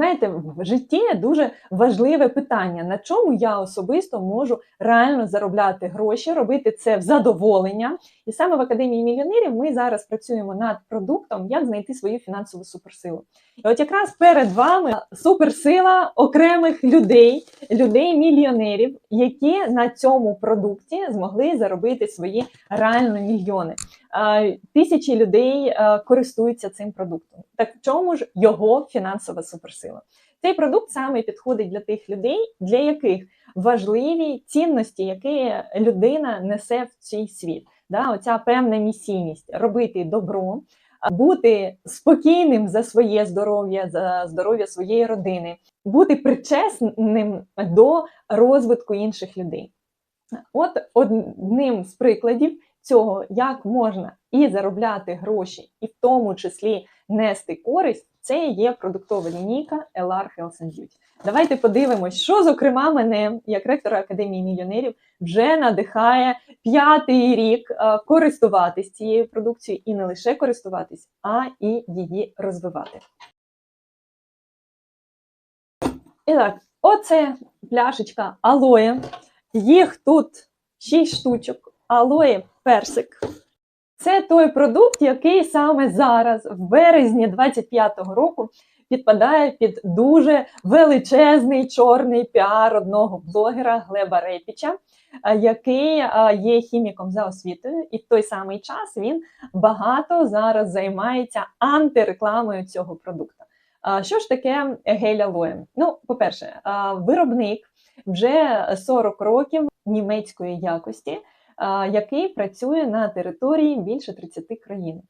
знаєте, в житті дуже важливе питання, на чому я особисто можу реально заробляти гроші, робити це в задоволення. І саме в Академії мільйонерів ми зараз працюємо над продуктом, як знайти свою фінансову суперсилу. І от якраз перед вами суперсила окремих людей, людей-мільйонерів, які на цьому продукті змогли заробити свої реально мільйони. А, Тисячі людей користуються цим продуктом. Так в чому ж його фінансова суперсила? Цей продукт саме підходить для тих людей, для яких важливі цінності, які людина несе в цей світ. Да, Оця певна місійність робити добро, бути спокійним за своє здоров'я, за здоров'я своєї родини, бути причесним до розвитку інших людей. От одним з прикладів цього, як можна і заробляти гроші, і в тому числі нести користь, це є продуктова лінійка LR Health and Beauty. Давайте подивимось, що, зокрема, мене, як ректора Академії мільйонерів, вже надихає п'ятий рік е, користуватись цією продукцією і не лише користуватись, а і її розвивати. І так, оце пляшечка алоє. Їх тут 6 штучок. Алоє персик. Це той продукт, який саме зараз, в березні 25-го року, підпадає під дуже величезний чорний піар одного блогера Глеба Репіча, який є хіміком за освітою, і в той самий час він багато зараз займається антирекламою цього продукту. Що ж таке гель алоє? Ну, по-перше, виробник вже 40 років німецької якості, який працює на території більше 30 країн.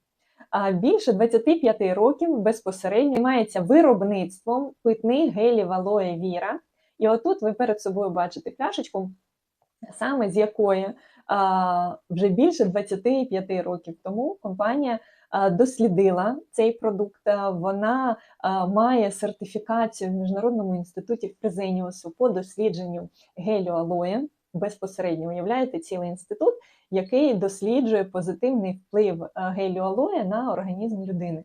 Більше 25 років безпосередньо займається виробництвом питних гелів алоє віра. І отут ви перед собою бачите пляшечку, саме з якої вже більше 25 років тому компанія дослідила цей продукт. Вона має сертифікацію в Міжнародному інституті Фрезеніусу по дослідженню гелю алоє. Безпосередньо уявляєте цілий інститут, який досліджує позитивний вплив гелю алоє на організм людини.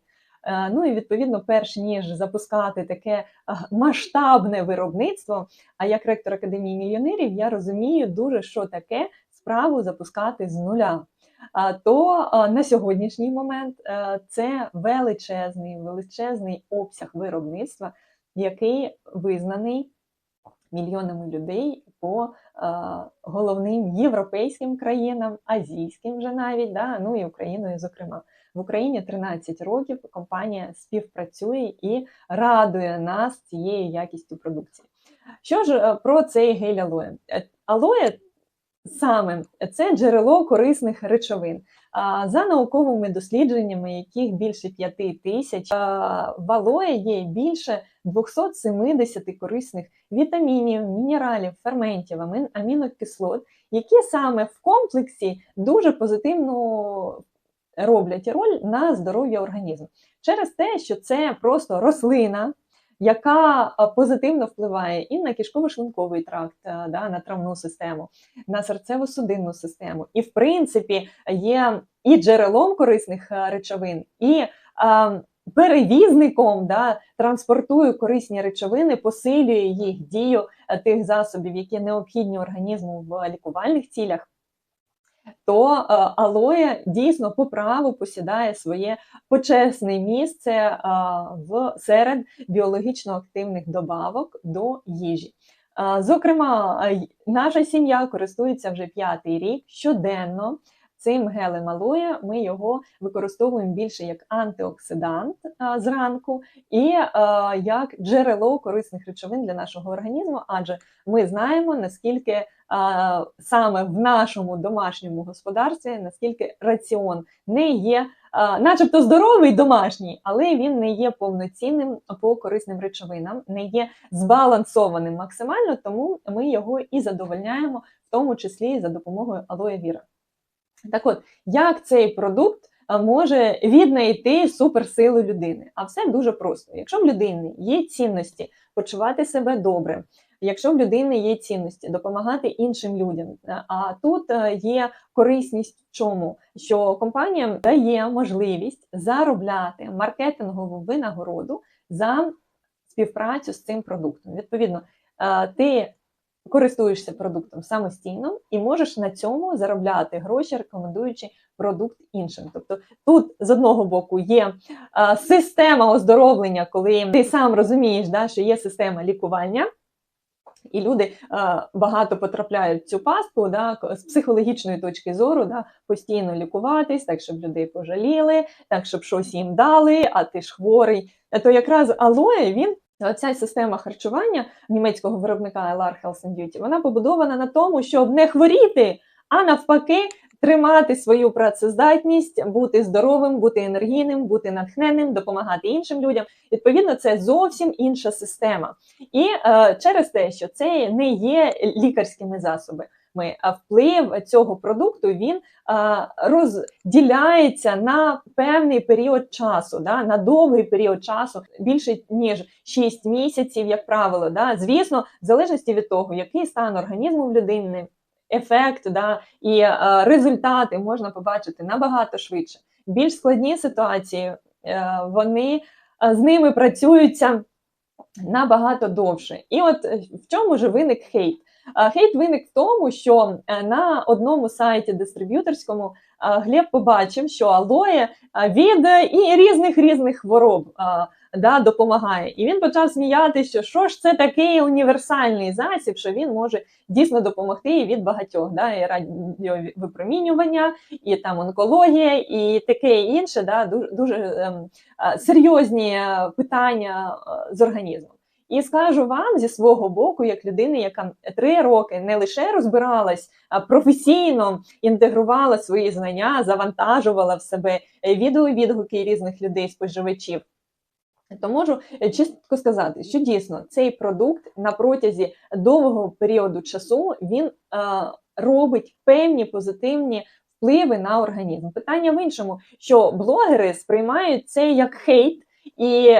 Ну і відповідно, перш ніж запускати таке масштабне виробництво. А як ректор академії мільйонерів, я розумію дуже, що таке справу запускати з нуля. То на сьогоднішній момент це величезний, величезний обсяг виробництва, який визнаний мільйонами людей по головним європейським країнам, азійським вже навіть, да, ну і Україною, зокрема. В Україні 13 років компанія співпрацює і радує нас цією якістю продукції. Що ж е, про цей гель алоє? Е, алоє саме це джерело корисних речовин. За науковими дослідженнями, яких більше 5 тисяч, в алоє є більше 270 корисних вітамінів, мінералів, ферментів, амінокислот, які саме в комплексі дуже позитивно роблять роль на здоров'я організму через те, що це просто рослина. Яка позитивно впливає і на кишково-шлунковий тракт, да, на травну систему, на серцево-судинну систему, і, в принципі, є і джерелом корисних речовин, і а, перевізником да, транспортує корисні речовини, посилює їх дію тих засобів, які необхідні організму в лікувальних цілях то е, алоє дійсно по праву посідає своє почесне місце е, в серед біологічно активних добавок до їжі. Е, зокрема, наша сім'я користується вже п'ятий рік щоденно. Цим гелем алоє ми його використовуємо більше як антиоксидант а, зранку і а, як джерело корисних речовин для нашого організму, адже ми знаємо наскільки а, саме в нашому домашньому господарстві, наскільки раціон не є, начебто здоровий домашній, але він не є повноцінним по корисним речовинам, не є збалансованим максимально, тому ми його і задовольняємо, в тому числі за допомогою алоє віра. Так от, як цей продукт може віднайти суперсилу людини? А все дуже просто. Якщо в людини є цінності почувати себе добре, якщо в людини є цінності допомагати іншим людям, а тут є корисність в чому? Що компанія дає можливість заробляти маркетингову винагороду за співпрацю з цим продуктом. Відповідно, е, ти користуєшся продуктом самостійно і можеш на цьому заробляти гроші, рекомендуючи продукт іншим. Тобто тут з одного боку є е, система оздоровлення, коли ти сам розумієш, да, що є система лікування. І люди багато потрапляють в цю пастку да, з психологічної точки зору, да, постійно лікуватись, так щоб людей пожаліли, так щоб щось їм дали, а ти ж хворий. То якраз алоє він. Оця система харчування німецького виробника LR Health and Beauty, вона побудована на тому, щоб не хворіти, а навпаки, тримати свою працездатність, бути здоровим, бути енергійним, бути натхненним, допомагати іншим людям. Відповідно, це зовсім інша система. І е, через те, що це не є лікарськими засобами, а вплив цього продукту він розділяється на певний період часу, да, на довгий період часу, більше ніж 6 місяців, як правило. Да. Звісно, в залежності від того, який стан організму в людини, ефект да, і результати можна побачити набагато швидше. Більш складні ситуації е, вони з ними працюються набагато довше. І от е, в чому ж виник хейт? Хейт виник в тому, що е, на одному сайті дистриб'юторському Глеб побачив, що алоє від і різних різних хвороб да, допомагає. І він почав сміятися, що що ж це такий універсальний засіб, що він може дійсно допомогти і від багатьох. Да, і радіовипромінювання, і там онкологія, і таке інше, да, дуже, дуже ем, серйозні е, питання е, з організмом. І скажу вам зі свого боку, як людини, яка три роки не лише розбиралась а професійно, інтегрувала свої знання, завантажувала в себе е, відеовідгуки різних людей, споживачів. То можу е, чітко сказати, що дійсно цей продукт на протязі довгого періоду часу він е, робить певні позитивні впливи на організм. Питання в іншому, що блогери сприймають це як хейт і.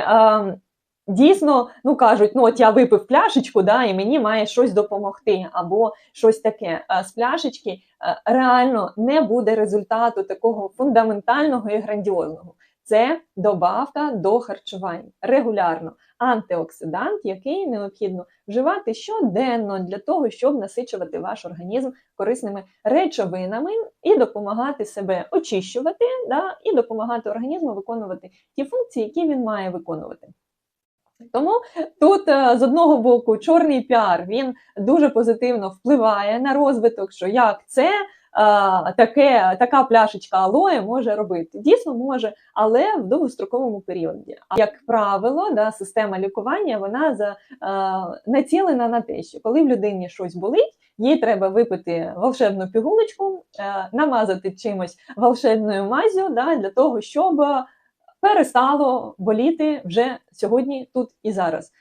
Е, дійсно ну кажуть, ну от я випив пляшечку, да, і мені має щось допомогти, або щось таке. А з пляшечки е, реально не буде результату такого фундаментального і грандіозного. Це добавка до харчування регулярно. Антиоксидант, який необхідно вживати щоденно для того, щоб насичувати ваш організм корисними речовинами і допомагати себе очищувати, да, і допомагати організму виконувати ті функції, які він має виконувати. Тому тут е, з одного боку чорний піар він дуже позитивно впливає на розвиток, що як це е, таке, така пляшечка алоє може робити. Дійсно може, але в довгостроковому періоді. А як правило, да, система лікування вона за, е, націлена на те, що коли в людині щось болить, їй треба випити волшебну пігулочку, е, намазати чимось волшебною мазю да, для того, щоб перестало боліти вже сьогодні, тут і зараз.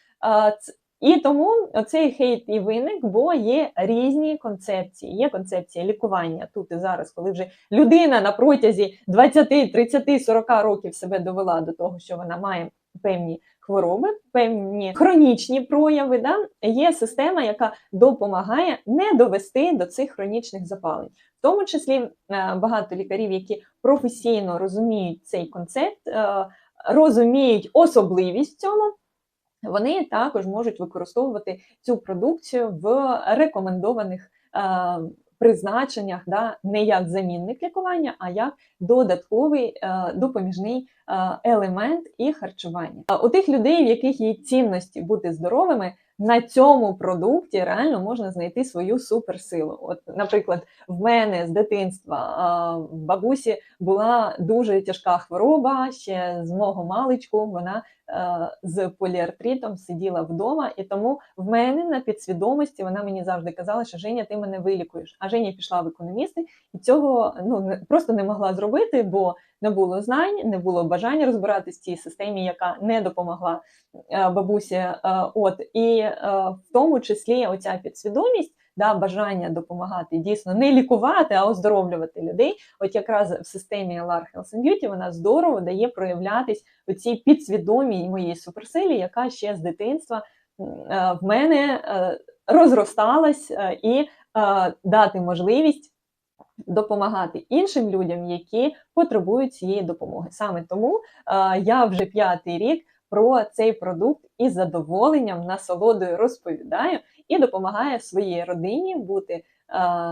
І тому цей хейт і виник, бо є різні концепції. Є концепція лікування тут і зараз, коли вже людина на протязі 20, 30, 40 років себе довела до того, що вона має певні хвороби, певні хронічні прояви. Да? Є система, яка допомагає не довести до цих хронічних запалень. В тому числі е, багато лікарів, які професійно розуміють цей концепт, е, розуміють особливість цьому. Вони також можуть використовувати цю продукцію в рекомендованих е, призначеннях, да, не як замінник лікування, а як додатковий е, допоміжний е, елемент і харчування. У тих людей, в яких є цінності бути здоровими, на цьому продукті реально можна знайти свою суперсилу. От, наприклад, в мене з дитинства в бабусі була дуже тяжка хвороба. Ще з мого маличку вона е, з поліартритом сиділа вдома, і тому в мене на підсвідомості вона мені завжди казала, що Женя, ти мене вилікуєш. А Женя пішла в економісти і цього ну просто не могла зробити, бо не було знань, не було бажання розбиратися в цій системі, яка не допомогла е, бабусі. Е, От і е, в тому числі оця підсвідомість. Да, бажання допомагати дійсно не лікувати, а оздоровлювати людей. От якраз в системі LR Health and Beauty вона здорово дає проявлятись у цій підсвідомій моїй суперсилі, яка ще з дитинства в мене розросталась і дати можливість допомагати іншим людям, які потребують цієї допомоги. Саме тому е, я вже п'ятий рік про цей продукт із задоволенням, насолодою розповідаю і допомагає своїй родині бути е,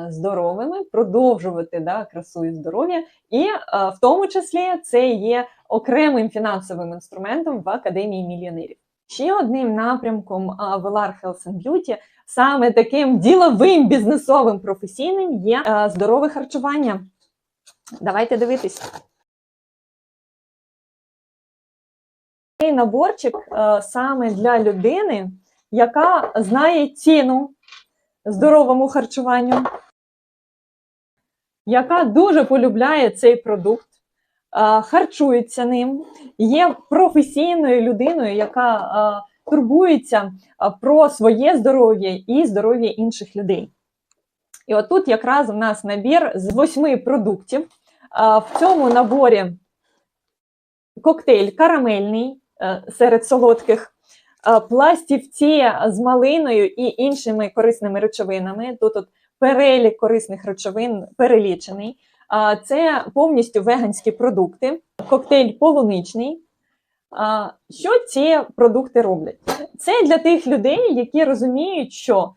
здоровими, продовжувати да, красу і здоров'я. І е, в тому числі це є окремим фінансовим інструментом в академії мільйонерів. Ще одним напрямком Velar Health and Beauty, саме таким діловим, бізнесовим, професійним, є е, здорове харчування. Давайте дивитись. Цей наборчик е, саме для людини, яка знає ціну здоровому харчуванню, яка дуже полюбляє цей продукт, е, харчується ним, є професійною людиною, яка е, турбується про своє здоров'я і здоров'я інших людей. І отут якраз у нас набір з восьми продуктів. В цьому наборі коктейль карамельний е, серед солодких, пластівці з малиною і іншими корисними речовинами. Тут от перелік корисних речовин перелічений. Це повністю веганські продукти, коктейль полуничний. Що ці продукти роблять? Це для тих людей, які розуміють, що е,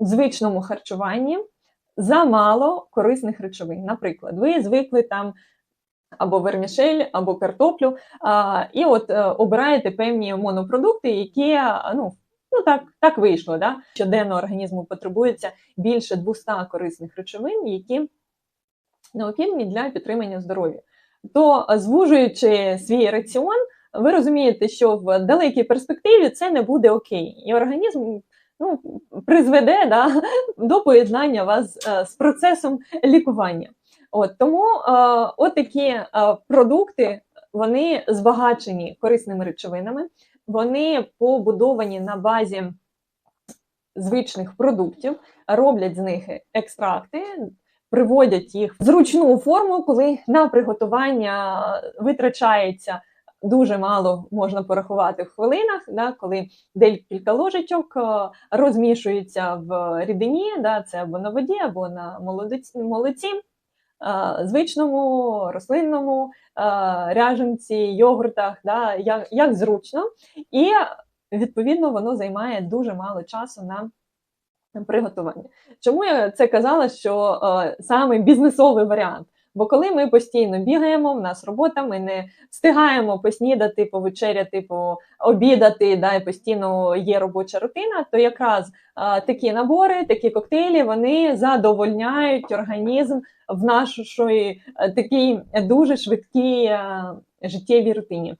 в звичному харчуванні замало корисних речовин. Наприклад, ви звикли там або вермішель, або картоплю, і от е, обираєте певні монопродукти, які ну, ну так, так вийшло. Да? Щоденно організму потребується більше 200 корисних речовин, які необхідні для підтримання здоров'я. То е, звужуючи свій раціон, ви розумієте, що в далекій перспективі це не буде окей, і організм ну, призведе да, до поєднання вас е, з процесом лікування. От тому е, от такі е, продукти вони збагачені корисними речовинами, вони побудовані на базі звичних продуктів, роблять з них екстракти, приводять їх в зручну форму, коли на приготування витрачається дуже мало, можна порахувати в хвилинах, да, коли декілька ложечок е, розмішуються в рідині, да, це або на воді, або на молоці е, звичному, рослинному, е, ряженці, йогуртах, да, як, як зручно. І відповідно воно займає дуже мало часу на приготування. Чому я це казала, що е, саме бізнесовий варіант? Бо коли ми постійно бігаємо, в нас робота, ми не встигаємо поснідати, повечеряти, пообідати, да, і постійно є робоча рутина, то якраз е, такі набори, такі коктейлі, вони задовольняють організм в нашій е, такій дуже швидкій е, життєвій рутині.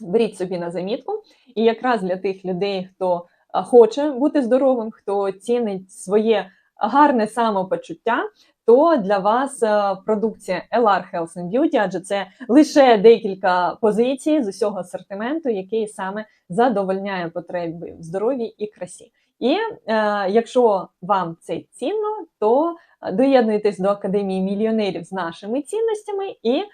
Беріть собі на замітку, і якраз для тих людей, хто а, хоче бути здоровим, хто цінить своє гарне самопочуття, то для вас е, продукція LR Health and Beauty, адже це лише декілька позицій з усього асортименту, який саме задовольняє потреби в здоров'ї і красі. І е, якщо вам це цінно, то доєднуйтесь до Академії мільйонерів з нашими цінностями і е,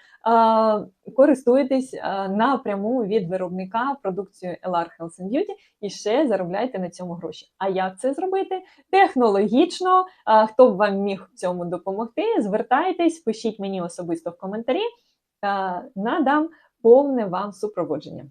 користуйтесь е, напряму від виробника продукцією LR Health and Beauty і ще заробляйте на цьому гроші. А як це зробити? Технологічно, е, хто б вам міг в цьому допомогти, звертайтесь, пишіть мені особисто в коментарі, е, надам повне вам супроводження.